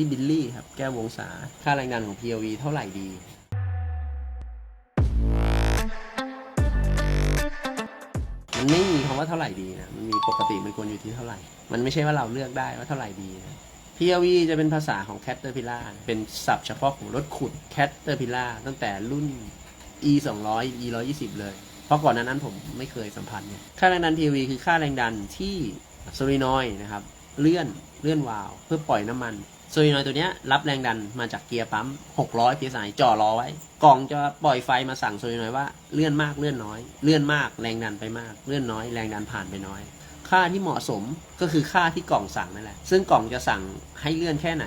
พี่บิลลี่ครับ แก้ววงศาค่าแรงดันของ PLV เท่าไหร่ดีมันไม่มีคำว่าเท่าไหร่ดีนะมันมีปกติมันควรอยู่ที่เท่าไหร่ มันไม่ใช่ว่าเราเลือกได้ว่าเท่าไหร่ดีนะ PLV จะเป็นภาษาของ Caterpillar เป็นศัพท์เฉพาะของรถขุด Caterpillar ตั้งแต่รุ่น E 2 0 0 E 1 2 0เลย เพราะก่อนนั้นผมไม่เคยสัมผัสเนี่ยค่าแรงดัน PLV คือค่าแรงดันที่โซลินอยนะครับ เลื่อนเลื่อนวาล์วเพื่อปล่อยน้ำมัน โซลินอยตัวเนี้ยรับแรงดันมาจากเกียร์ปั๊ม 600 psi จ่อรอไว้ กล่องจะปล่อยไฟมาสั่งโซลินอยว่าเลื่อนมากเลื่อนน้อย เลื่อนมากแรงดันไปมาก เลื่อนน้อยแรงดันผ่านไปน้อย ค่าที่เหมาะสมก็คือค่าที่กล่องสั่งนั่นแหละ ซึ่งกล่องจะสั่งให้เลื่อนแค่ไหน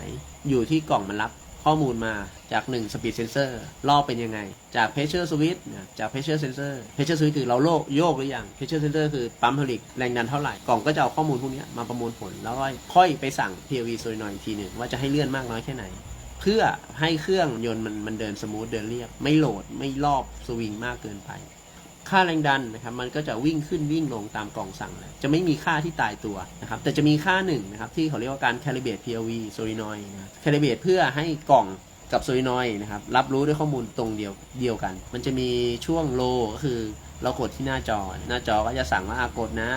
อยู่ที่กล่องมันรับ ข้อมูลมาจาก 1 speed sensor รอบเป็นยังไง จาก pressure switch จาก pressure sensor pressure switch คือเราโลกโยกหรือยัง pressure sensor คือปั๊มผลิตแรงดันเท่าไหร่ กล่องก็จะเอาข้อมูลพวกนี้มาประมวลผล แล้วก็ค่อยไปสั่ง PLV solenoid อีกทีหนึ่งว่าจะให้เลื่อนมากน้อยแค่ไหน เพื่อให้เครื่องยนต์มันมันเดินสมูทเดินเรียบ ไม่โหลดไม่รอบสวิงมากเกินไป ค่าแรงดันนะครับมันก็จะวิ่งขึ้นวิ่งลงตามกล่องสั่งเลยจะไม่มีค่าที่ตายตัวนะครับแต่จะมีค่าหนึ่งนะครับที่เขาเรียกว่าการ calibrate PLV solenoid นะ calibrate เพื่อให้กล่องกับ solenoid นะครับรับรู้ด้วยข้อมูลตรงเดียวเดียวกัน มันจะมีช่วง low ก็คือเรากดที่หน้าจอ หน้าจอก็จะสั่งว่าอากดนะ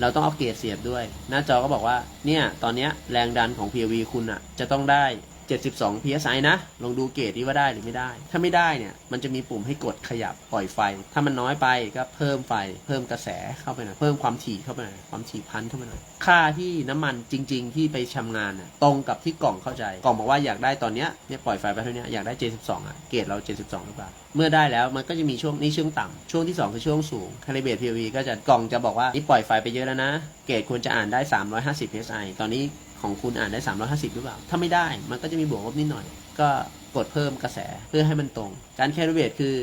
เราต้องเอาเกจเสียบด้วย หน้าจอก็บอกว่าเนี่ยตอนนี้แรงดันของ PLV คุณอะจะต้องได้ 72 psi นะ ลองดูเกจที่ว่าได้หรือไม่ได้ ถ้าไม่ได้เนี่ย มันจะมีปุ่มให้กดขยับปล่อยไฟ ถ้ามันน้อยไปก็เพิ่มไฟ เพิ่มกระแสเข้าไปหน่อย เพิ่มความถี่เข้าไปหน่อย ความถี่พันเข้าไปหน่อย ค่าที่น้ำมันจริง ๆ ที่ไปชำงานน่ะ ตรงกับที่กล่องเข้าใจ กล่องบอกว่าอยากได้ตอนเนี้ย เนี่ยปล่อยไฟไปเท่านี้อยากได้ 72 อะ เกจเรา 72หรือเปล่าเมื่อได้แล้วมันก็จะมีช่วงนี้ช่วงต่ำช่วงที่ 2 คือช่วงสูงคาลิเบรต PLV ก็จะกล่องจะบอกว่านี่ปล่อยไฟไปเยอะแล้วนะ เกจควรจะอ่านได้ 350 psi ตอนนี้ ของคุณอ่านได้ 350 หรือเปล่า ถ้าไม่ได้มันก็จะมีบวกลบนิดหน่อย ก็กดเพิ่มกระแสเพื่อให้มันตรง การแคลิเบรตคือ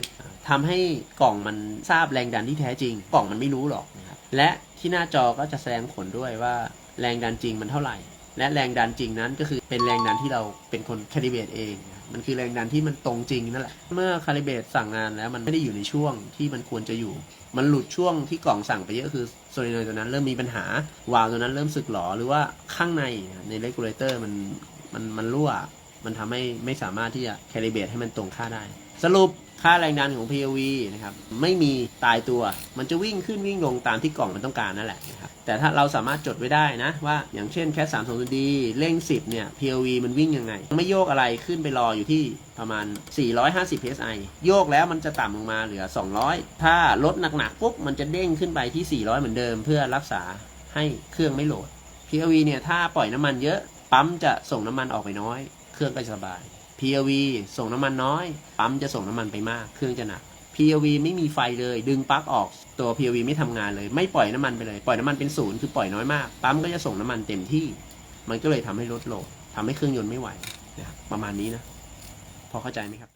ทำให้กล่องมันทราบแรงดันที่แท้จริง กล่องมันไม่รู้หรอกนะครับและที่หน้าจอก็จะแสดงผลด้วยว่าแรงดันจริงมันเท่าไหร่ และแรงดันจริงนั้นก็คือเป็นแรงดันที่เราเป็นคนคาลิเบตเอง มันคือแรงดันที่มันตรงจริงนั่นแหละ เมื่อคาลิเบตสั่งงานแล้วมันไม่ได้อยู่ในช่วงที่มันควรจะอยู่ มันหลุดช่วงที่กล่องสั่งไปเยอะคือโซลินอยด์ตัวนั้นเริ่มมีปัญหา วาล์วตัวนั้นเริ่มสึกหรอหรือว่าข้างในในเลกูเลเตอร์มันมันมันรั่ว มันทำให้ไม่สามารถที่จะแคลิเบตให้มันตรงค่าได้ สรุปค่าแรงดันของ PLV นะครับไม่มีตายตัว มันจะวิ่งขึ้นวิ่งลงตามที่กล่องมันต้องการนั่นแหละนะครับแต่ถ้าเราสามารถจดไว้ได้นะ ว่าอย่างเช่นแค่3 2 0 d เร่ง 10 เนี่ย PLV มันวิ่งยังไง ไม่โยกอะไรขึ้นไปรออยู่ที่ประมาณ 450 psi โยกแล้วมันจะต่ำลงมาเหลือ 200 ถ้าลดหนักๆปุ๊บมันจะเด้งขึ้นไปที่ 400 เหมือนเดิม เพื่อรักษาให้เครื่องไม่โหลด PLV เนี่ยถ้าปล่อยน้ำมันเยอะปั๊มจะส่งน้ำมันออกไปน้อย เครื่องก็จะสบาย PLV ส่งน้ำมันน้อย ปั๊มจะส่งน้ำมันไปมาก เครื่องจะหนัก PLV ไม่มีไฟเลย ดึงปลั๊กออกตัว PLV ไม่ทำงานเลย ไม่ปล่อยน้ำมันไปเลย ปล่อยน้ำมันเป็นศูนย์คือปล่อยน้อยมาก ปั๊มก็จะส่งน้ำมันเต็มที่ มันก็เลยทำให้ลดโหลดทำให้เครื่องยนต์ไม่ไหวนะครับประมาณนี้นะ พอเข้าใจไหมครับ